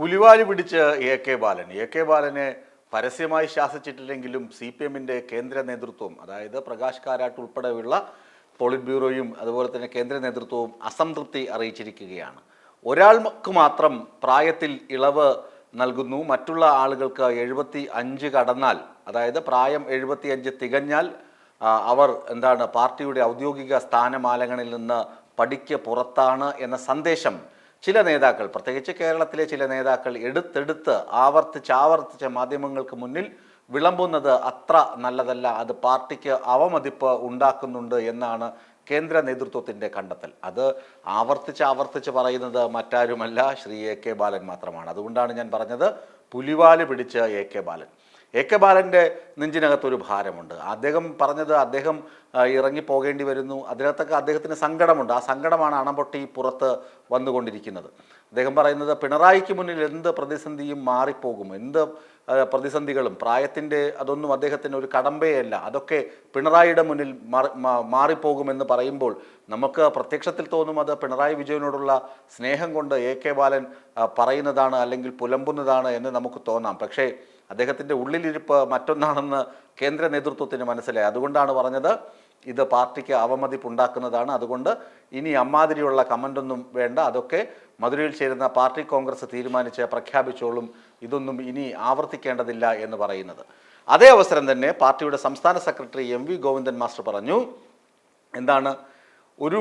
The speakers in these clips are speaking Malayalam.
പുലിവാലി പിടിച്ച് A K Balan. A K ബാലനെ പരസ്യമായി ശാസിച്ചിട്ടില്ലെങ്കിലും സി പി എമ്മിന്റെ കേന്ദ്ര നേതൃത്വം അതായത് പ്രകാശ് കാരാട്ട് ഉൾപ്പെടെയുള്ള പോളിറ്റ് ബ്യൂറോയും അതുപോലെ തന്നെ കേന്ദ്ര നേതൃത്വവും അസംതൃപ്തി അറിയിച്ചിരിക്കുകയാണ്. ഒരാൾക്ക് മാത്രം പ്രായത്തിൽ ഇളവ് നൽകുന്നു. മറ്റുള്ള ആളുകൾക്ക് എഴുപത്തി അഞ്ച് കടന്നാൽ അതായത് പ്രായം എഴുപത്തി അഞ്ച് തികഞ്ഞാൽ അവർ എന്താണ് പാർട്ടിയുടെ ഔദ്യോഗിക സ്ഥാനമാലങ്ങളിൽ നിന്ന് പടിക്ക് പുറത്താണ് എന്ന സന്ദേശം ചില നേതാക്കൾ പ്രത്യേകിച്ച് കേരളത്തിലെ ചില നേതാക്കൾ എടുത്തെടുത്ത് ആവർത്തിച്ച് ആവർത്തിച്ച് മാധ്യമങ്ങൾക്ക് മുന്നിൽ വിളമ്പുന്നത് അത്ര നല്ലതല്ല. അത് പാർട്ടിക്ക് അവമതിപ്പ് ഉണ്ടാക്കുന്നുണ്ട് എന്നാണ് കേന്ദ്ര നേതൃത്വത്തിന്റെ കണ്ടെത്തൽ. അത് ആവർത്തിച്ച് ആവർത്തിച്ച് പറയുന്നത് മറ്റാരുമല്ല ശ്രീ എ കെ ബാലൻ മാത്രമാണ്. അതുകൊണ്ടാണ് ഞാൻ പറഞ്ഞത് പുലിവാൽ പിടിച്ച് A K Balan. A K ബാലന്റെ നെഞ്ചിനകത്തൊരു ഭാരമുണ്ട്. അദ്ദേഹം പറഞ്ഞത് അദ്ദേഹം ഇറങ്ങിപ്പോകേണ്ടി ഇറങ്ങി പോകേണ്ടി വരുന്നു. അതിനകത്തൊക്കെ അദ്ദേഹത്തിന് സങ്കടമുണ്ട്. ആ സങ്കടമാണ് അണപൊട്ടി പുറത്ത് വന്നുകൊണ്ടിരിക്കുന്നത്. അദ്ദേഹം പറയുന്നത് പിണറായിക്ക് മുന്നിൽ എന്ത് പ്രതിസന്ധിയും മാറിപ്പോകും. എന്ത് പ്രതിസന്ധികളും പ്രായത്തിന്റെ അതൊന്നും അദ്ദേഹത്തിന് ഒരു കടമ്പയല്ല. അതൊക്കെ പിണറായിയുടെ മുന്നിൽ മാറിപ്പോകുമെന്ന് പറയുമ്പോൾ നമുക്ക് പ്രത്യക്ഷത്തിൽ തോന്നും അത് പിണറായി വിജയനോടുള്ള സ്നേഹം കൊണ്ട് എ കെ ബാലൻ പറയുന്നതാണ് അല്ലെങ്കിൽ പുലമ്പുന്നതാണ് എന്ന് നമുക്ക് തോന്നാം. പക്ഷേ അദ്ദേഹത്തിന്റെ ഉള്ളിലിരിപ്പ് മറ്റൊന്നാണെന്ന് കേന്ദ്ര നേതൃത്വത്തിന് മനസ്സിലായി. അതുകൊണ്ടാണ് പറഞ്ഞത് ഇത് പാർട്ടിക്ക് അവമതിപ്പുണ്ടാക്കുന്നതാണ്. അതുകൊണ്ട് ഇനി അമ്മാതിരിയുള്ള കമന്റൊന്നും വേണ്ട. അതൊക്കെ മധുരയിൽ ചേരുന്ന പാർട്ടി കോൺഗ്രസ് തീരുമാനിച്ച് പ്രഖ്യാപിച്ചോളും. ഇതൊന്നും ഇനി ആവർത്തിക്കേണ്ടതില്ല എന്ന് പറയുന്നത്. അതേ അവസരം തന്നെ പാർട്ടിയുടെ സംസ്ഥാന secretary M V Govindan master പറഞ്ഞു എന്താണ് ഒരു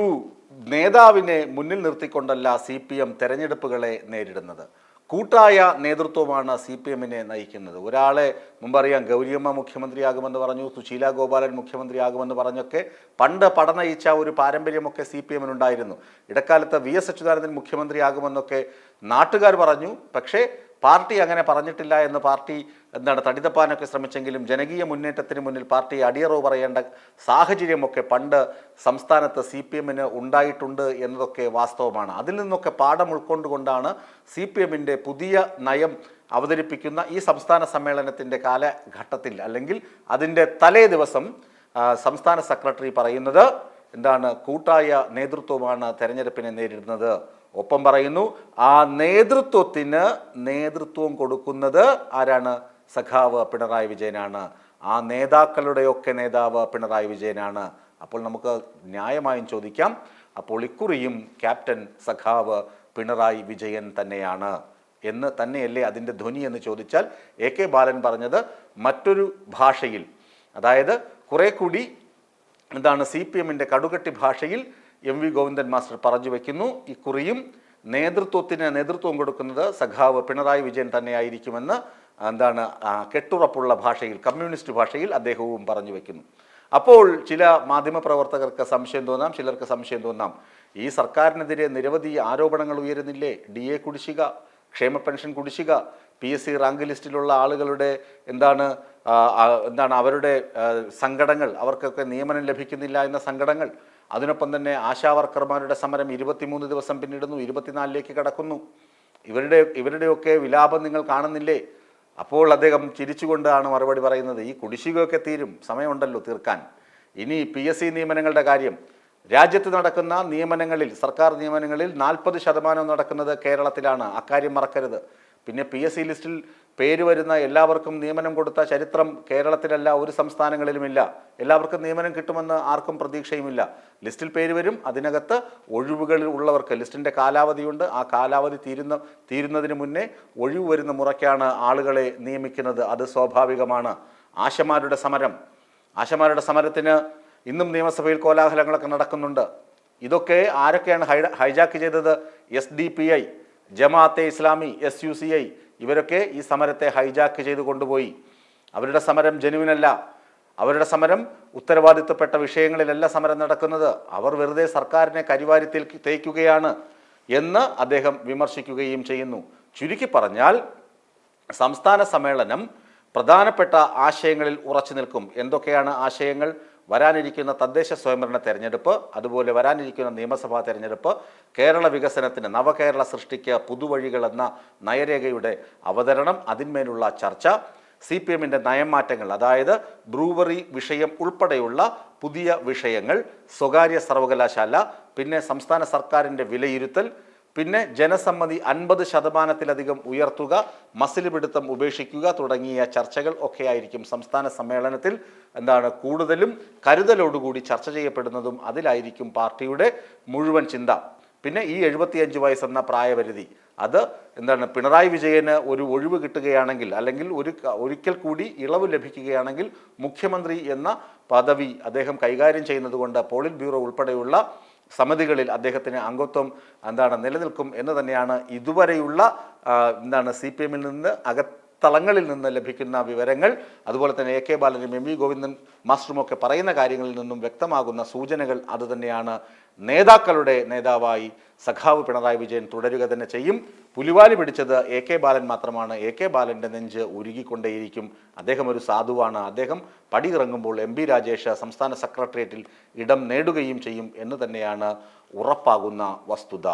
നേതാവിനെ മുന്നിൽ നിർത്തിക്കൊണ്ടല്ല സി പി എം തെരഞ്ഞെടുപ്പുകളെ നേരിടുന്നത്. കൂട്ടായ നേതൃത്വമാണ് സി പി എമ്മിനെ നയിക്കുന്നത്. ഒരാളെ മുമ്പറിയാം ഗൗരിയമ്മ മുഖ്യമന്ത്രിയാകുമെന്ന് പറഞ്ഞു സുശീല ഗോപാലൻ മുഖ്യമന്ത്രിയാകുമെന്ന് പറഞ്ഞൊക്കെ പണ്ട് പടനയിച്ച ഒരു പാരമ്പര്യമൊക്കെ സി പി എമ്മിനുണ്ടായിരുന്നു. ഇടക്കാലത്ത് വി എസ് അച്യുതാനന്ദൻ മുഖ്യമന്ത്രിയാകുമെന്നൊക്കെ നാട്ടുകാർ പറഞ്ഞു. പക്ഷേ പാർട്ടി അങ്ങനെ പറഞ്ഞിട്ടില്ല എന്ന് പാർട്ടി എന്താണ് തടിതപ്പാനൊക്കെ ശ്രമിച്ചെങ്കിലും ജനകീയ മുന്നേറ്റത്തിന് മുന്നിൽ പാർട്ടി അടിയറവ് പറയേണ്ട സാഹചര്യമൊക്കെ പണ്ട് സംസ്ഥാനത്ത് സി പി എമ്മിന് ഉണ്ടായിട്ടുണ്ട് എന്നതൊക്കെ വാസ്തവമാണ്. അതിൽ നിന്നൊക്കെ പാഠം ഉൾക്കൊണ്ടുകൊണ്ടാണ് സി പി എമ്മിന്റെ പുതിയ നയം അവതരിപ്പിക്കുന്ന ഈ സംസ്ഥാന സമ്മേളനത്തിന്റെ കാലഘട്ടത്തിൽ അല്ലെങ്കിൽ അതിന്റെ തലേ ദിവസം സംസ്ഥാന സെക്രട്ടറി പറയുന്നത് എന്താണ് കൂട്ടായ നേതൃത്വമാണ് തെരഞ്ഞെടുപ്പിനെ നേരിടുന്നത്. ഒപ്പം പറയുന്നു ആ നേതൃത്വത്തിന് നേതൃത്വം കൊടുക്കുന്നത് ആരാണ്? സഖാവ് പിണറായി വിജയനാണ്. ആ നേതാക്കളുടെയൊക്കെ നേതാവ് പിണറായി വിജയനാണ്. അപ്പോൾ നമുക്ക് ന്യായമായും ചോദിക്കാം അപ്പോൾ ഇക്കുറിയും ക്യാപ്റ്റൻ സഖാവ് പിണറായി വിജയൻ തന്നെയാണ് എന്ന് തന്നെയല്ലേ അതിന്റെ ധ്വനി എന്ന് ചോദിച്ചാൽ എ കെ ബാലൻ പറഞ്ഞത് മറ്റൊരു ഭാഷയിൽ. അതായത് കുറെ കൂടി എന്താണ് സി പി എമ്മിന്റെ കടുകട്ടി ഭാഷയിൽ എം വി ഗോവിന്ദൻ മാസ്റ്റർ പറഞ്ഞു വെക്കുന്നു. ഇക്കുറിയും നേതൃത്വത്തിന് നേതൃത്വം കൊടുക്കുന്നത് സഖാവ് പിണറായി വിജയൻ തന്നെയായിരിക്കുമെന്ന് എന്താണ് കെട്ടുറപ്പുള്ള ഭാഷയിൽ കമ്മ്യൂണിസ്റ്റ് ഭാഷയിൽ അദ്ദേഹവും പറഞ്ഞു വെക്കുന്നു. അപ്പോൾ ചില മാധ്യമപ്രവർത്തകർക്ക് സംശയം തോന്നാം ചിലർക്ക് സംശയം തോന്നാം. ഈ സർക്കാരിനെതിരെ നിരവധി ആരോപണങ്ങൾ ഉയരുന്നില്ലേ? ഡി എ കുടിശ്ശിക ക്ഷേമ പെൻഷൻ കുടിശ്ശിക പി എസ് സി റാങ്ക് ലിസ്റ്റിലുള്ള ആളുകളുടെ എന്താണ് എന്താണ് അവരുടെ സങ്കടങ്ങൾ അവർക്കൊക്കെ നിയമനം ലഭിക്കുന്നില്ല എന്ന സങ്കടങ്ങൾ അതിനൊപ്പം തന്നെ ആശാവർക്കർമാരുടെ സമരം ഇരുപത്തിമൂന്ന് ദിവസം പിന്നിടുന്നു ഇരുപത്തിനാലിലേക്ക് കടക്കുന്നു. ഇവരുടെ ഇവരുടെയൊക്കെ വിലാപം നിങ്ങൾ കാണുന്നില്ലേ? അപ്പോൾ അദ്ദേഹം ചിരിച്ചുകൊണ്ടാണ് മറുപടി പറയുന്നത് ഈ കുടിശ്ശികയൊക്കെ തീരും സമയമുണ്ടല്ലോ തീർക്കാൻ. ഇനി പി എസ് സി നിയമനങ്ങളുടെ കാര്യം. രാജ്യത്ത് നടക്കുന്ന നിയമനങ്ങളിൽ സർക്കാർ നിയമനങ്ങളിൽ നാൽപ്പത് ശതമാനം നടക്കുന്നത് കേരളത്തിലാണ്. അക്കാര്യം മറക്കരുത്. പിന്നെ പി എസ് സി ലിസ്റ്റിൽ പേര് വരുന്ന എല്ലാവർക്കും നിയമനം കൊടുത്ത ചരിത്രം കേരളത്തിലല്ല ഒരു സംസ്ഥാനങ്ങളിലുമില്ല. എല്ലാവർക്കും നിയമനം കിട്ടുമെന്ന് ആർക്കും പ്രതീക്ഷയുമില്ല. ലിസ്റ്റിൽ പേര് വരും അതിനകത്ത് ഒഴിവുകളിൽ ഉള്ളവർക്ക് ലിസ്റ്റിന്റെ കാലാവധിയുണ്ട്. ആ കാലാവധി തീരുന്ന തീരുന്നതിന് മുന്നേ ഒഴിവ് വരുന്ന മുറയ്ക്കാണ് ആളുകളെ നിയമിക്കുന്നത്. അത് സ്വാഭാവികമാണ്. ആശമാരുടെ സമരം. ആശമാരുടെ സമരത്തിന് ഇന്നും നിയമസഭയിൽ കോലാഹലങ്ങളൊക്കെ നടക്കുന്നുണ്ട്. ഇതൊക്കെ ആരൊക്കെയാണ് ഹൈ ഹൈജാക്ക് ചെയ്തത്? S D P I. Jamaat e Islami S U C I ഇവരൊക്കെ ഈ സമരത്തെ ഹൈജാക്ക് ചെയ്ത് കൊണ്ടുപോയി. അവരുടെ സമരം ജനുവിനല്ല അവരുടെ സമരം ഉത്തരവാദിത്വപ്പെട്ട വിഷയങ്ങളിലല്ല സമരം നടക്കുന്നത്. അവർ വെറുതെ സർക്കാരിനെ കരിവാരി തേക്കുകയാണ് എന്ന് അദ്ദേഹം വിമർശിക്കുകയും ചെയ്യുന്നു. ചുരുക്കി പറഞ്ഞാൽ സംസ്ഥാന സമ്മേളനം പ്രധാനപ്പെട്ട ആശയങ്ങളിൽ ഉറച്ചു നിൽക്കും. എന്തൊക്കെയാണ് ആശയങ്ങൾ? വരാനിരിക്കുന്ന തദ്ദേശ സ്വയംഭരണ തെരഞ്ഞെടുപ്പ് അതുപോലെ വരാനിരിക്കുന്ന നിയമസഭാ തെരഞ്ഞെടുപ്പ് കേരള വികസനത്തിന് നവകേരള സൃഷ്ടിക്ക് പുതുവഴികൾ എന്ന നയരേഖയുടെ അവതരണം അതിന്മേലുള്ള ചർച്ച സി പി എമ്മിന്റെ നയമാറ്റങ്ങൾ അതായത് ബ്രൂവറി വിഷയം ഉൾപ്പെടെയുള്ള പുതിയ വിഷയങ്ങൾ സ്വകാര്യ സർവകലാശാല പിന്നെ സംസ്ഥാന സർക്കാരിന്റെ വിലയിരുത്തൽ പിന്നെ ജനസമ്മതി അൻപത് ശതമാനത്തിലധികം ഉയർത്തുക മസിൽ പിടുത്തം ഉപേക്ഷിക്കുക തുടങ്ങിയ ചർച്ചകൾ ഒക്കെ ആയിരിക്കും സംസ്ഥാന സമ്മേളനത്തിൽ. എന്താണ് കൂടുതലും കരുതലോടുകൂടി ചർച്ച ചെയ്യപ്പെടുന്നതും അതിലായിരിക്കും പാർട്ടിയുടെ മുഴുവൻ ചിന്ത. പിന്നെ ഈ എഴുപത്തിയഞ്ച് വയസ്സെന്ന പ്രായപരിധി അത് എന്താണ് പിണറായി വിജയന് ഒരു ഒഴിവ് കിട്ടുകയാണെങ്കിൽ അല്ലെങ്കിൽ ഒരു ഒരിക്കൽ കൂടി ഇളവ് ലഭിക്കുകയാണെങ്കിൽ മുഖ്യമന്ത്രി എന്ന പദവി അദ്ദേഹം കൈകാര്യം ചെയ്യുന്നത് കൊണ്ട് പോളിറ്റ് ബ്യൂറോ ഉൾപ്പെടെയുള്ള സമിതികളിൽ അദ്ദേഹത്തിന് അംഗത്വം എന്താണ് നിലനിൽക്കും എന്ന് തന്നെയാണ് ഇതുവരെയുള്ള എന്താണ് സി പി എമ്മിൽ നിന്ന് അകത്തളങ്ങളിൽ നിന്ന് ലഭിക്കുന്ന വിവരങ്ങൾ അതുപോലെ തന്നെ എ കെ ബാലനും എം വി ഗോവിന്ദൻ മാസ്റ്ററുമൊക്കെ പറയുന്ന കാര്യങ്ങളിൽ നിന്നും വ്യക്തമാകുന്ന സൂചനകൾ അതുതന്നെയാണ് നേതാക്കളുടെ നേതാവായി സഖാവ് പിണറായി വിജയൻ തുടരുക തന്നെ ചെയ്യും. പുലിവാലി പിടിച്ചത് എ കെ ബാലൻ മാത്രമാണ്. എ കെ ബാലന്റെ നെഞ്ച് ഉരുകിക്കൊണ്ടേയിരിക്കും. അദ്ദേഹം ഒരു സാധുവാണ്. അദ്ദേഹം പടിയിറങ്ങുമ്പോൾ എം പി രാജേഷ് സംസ്ഥാന സെക്രട്ടേറിയറ്റിൽ ഇടം നേടുകയും ചെയ്യും എന്ന് തന്നെയാണ് ഉറപ്പാകുന്ന വസ്തുത.